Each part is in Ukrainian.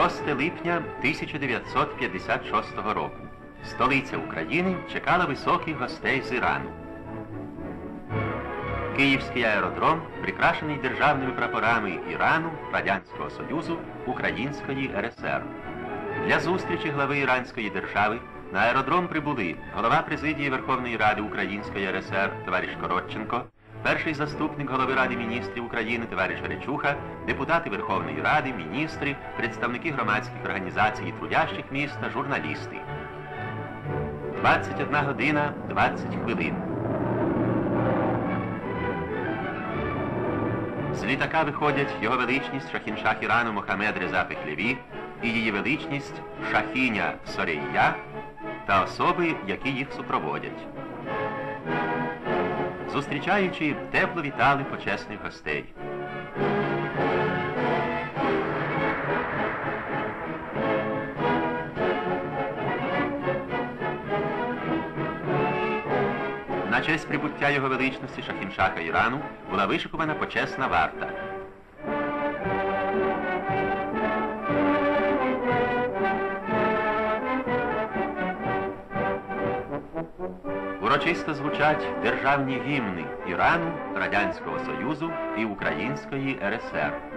6 липня 1956 року. Столиця України чекала високих гостей з Ірану. Київський аеродром прикрашений державними прапорами Ірану, Радянського Союзу, Української РСР. Для зустрічі глави Іранської держави на аеродром прибули голова президії Верховної Ради Української РСР товариш Коротченко, перший заступник голови Ради міністрів України товариш Речуха, депутати Верховної Ради, міністри, представники громадських організацій трудящих міст та журналісти. 21 година 20 хвилин. З літака виходять його величність Шахіншах Ірану Мохамед Реза Пехлєві і її величність Шахіня Сорейя та особи, які їх супроводять. Зустрічаючи, тепло вітали почесних гостей. На честь прибуття його величності Шахіншаха Ірану була вишикувана почесна варта. Урочисто звучать державні гімни Ірану, Радянського Союзу і Української РСР.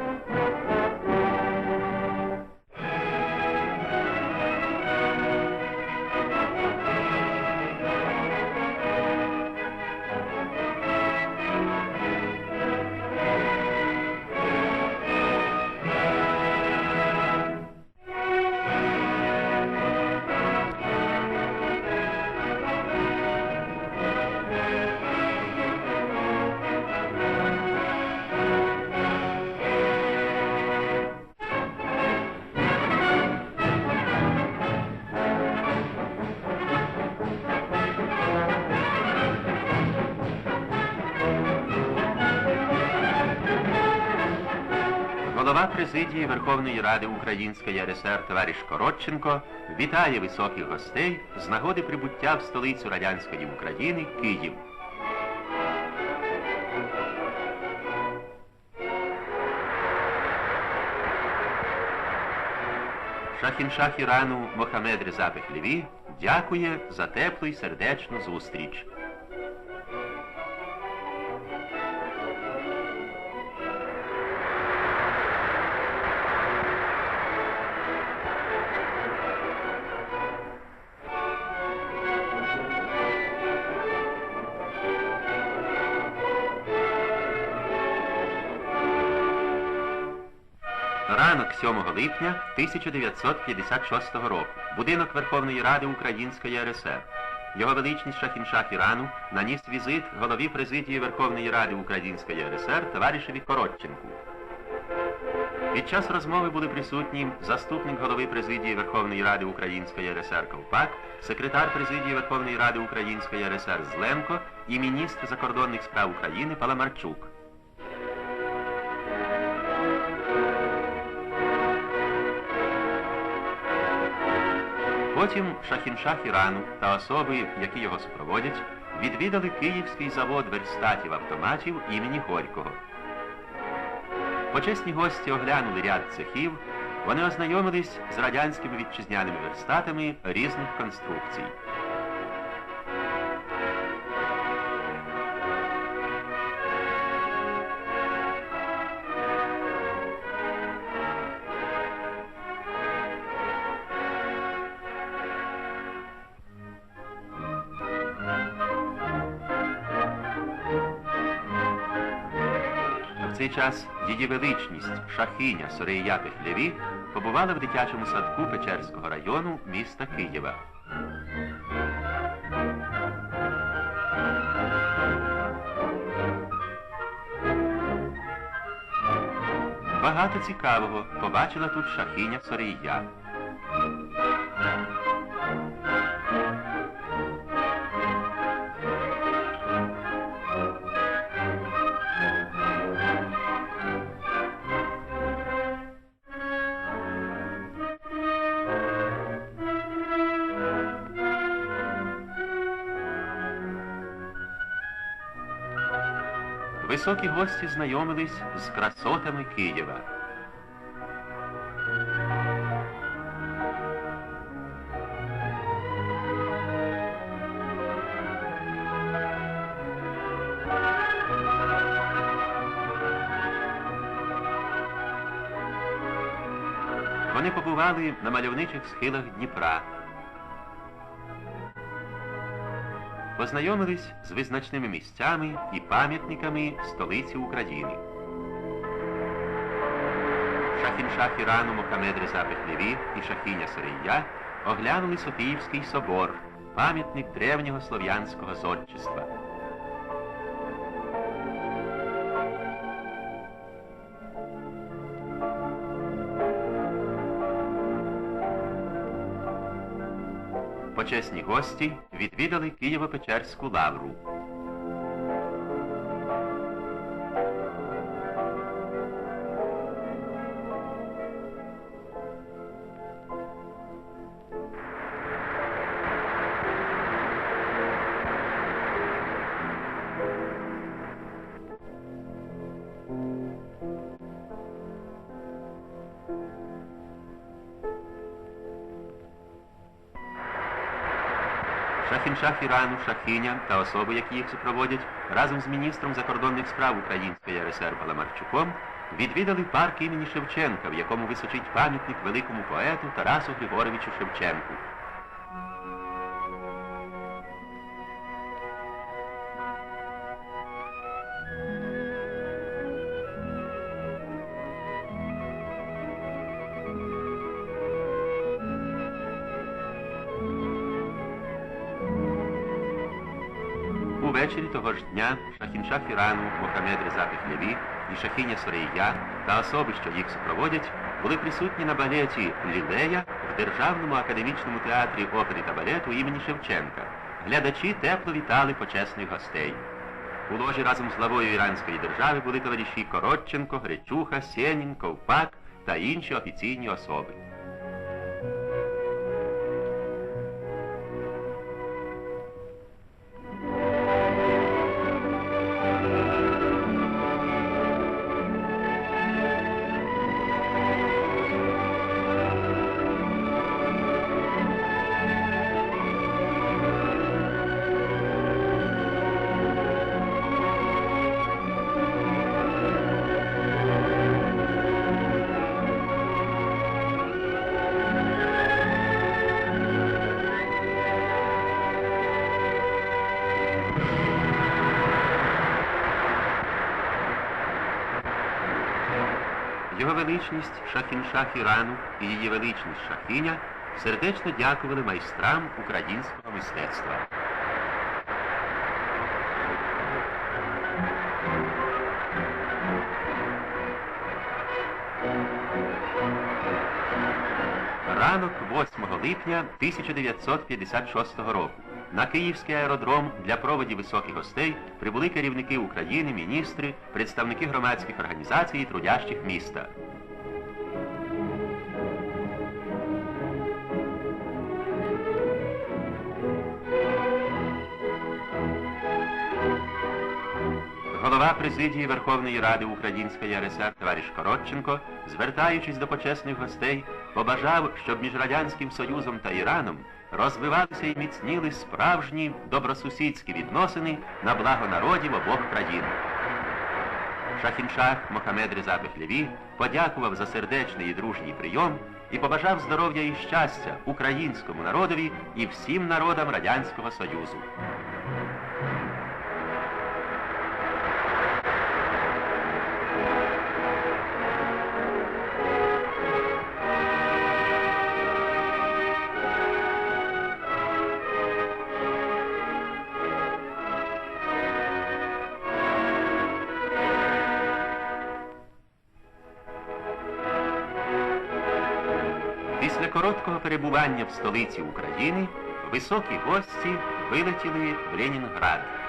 Голова президії Верховної Ради Української РСР товариш Коротченко вітає високих гостей з нагоди прибуття в столицю радянської України Київ. Шахіншах Ірану Мохамед Реза Пехлєві дякує за теплу і сердечну зустріч. Ранок 7 липня 1956 року. Будинок Верховної Ради Української РСР. Його величність Шахіншах Ірану наніс візит голові президії Верховної Ради Української РСР товаришеві Коротченку. Під час розмови були присутні заступник голови президії Верховної Ради Української РСР Ковпак, секретар президії Верховної Ради Української РСР Зленко і міністр закордонних справ України Паламарчук. Потім Шахіншах Ірану та особи, які його супроводять, відвідали Київський завод верстатів автоматів імені Горького. Почесні гості оглянули ряд цехів, вони ознайомились з радянськими вітчизняними верстатами різних конструкцій. Цей час її величність Шахиня Сорея Пехлєві побувала в дитячому садку Печерського району міста Києва. Багато цікавого побачила тут Шахиня Сорея. високі гості знайомились з красотами Києва. Вони побували на мальовничих схилах Дніпра. Познайомились з визначними місцями і пам'ятниками столиці України. Шахіншах Ірану Мохамед Реза Пехлеві і Шахіня Сарія оглянули Софіївський собор, пам'ятник древнього слов'янського зодчества. Почесні гості відвідали Києво-Печерську лавру. Шахіншах Ірану, Шахіня та особи, які їх супроводять, разом з міністром закордонних справ Української РСР Паламарчуком відвідали парк імені Шевченка, в якому височить пам'ятник великому поету Тарасу Григоровичу Шевченку. Увечері того ж дня Шахіншах Ірану, Мохамед Реза Пехлєві і Шахіня Сорейя та особи, що їх супроводять, були присутні на балеті Лілея в Державному академічному театрі опери та балету імені Шевченка. Глядачі тепло вітали почесних гостей. У ложі разом з главою Іранської держави були товариші Коротченко, Гречуха, Сєнін, Ковпак та інші офіційні особи. Його величність Шахіншах Ірану і її величність Шахіня сердечно дякували майстрам українського мистецтва. Ранок 8 липня 1956 року. На Київський аеродром для проводів високих гостей прибули керівники України, міністри, представники громадських організацій і трудящих міста. Голова президії Верховної Ради Української РСР товариш Коротченко, звертаючись до почесних гостей, побажав, щоб між Радянським Союзом та Іраном розвивалися і міцніли справжні добросусідські відносини на благо народів обох країн. Шахіншах Мохамед Реза Пехлєві подякував за сердечний і дружній прийом і побажав здоров'я і щастя українському народові і всім народам Радянського Союзу. Після короткого перебування в столиці України високі гості вилетіли в Ленінград.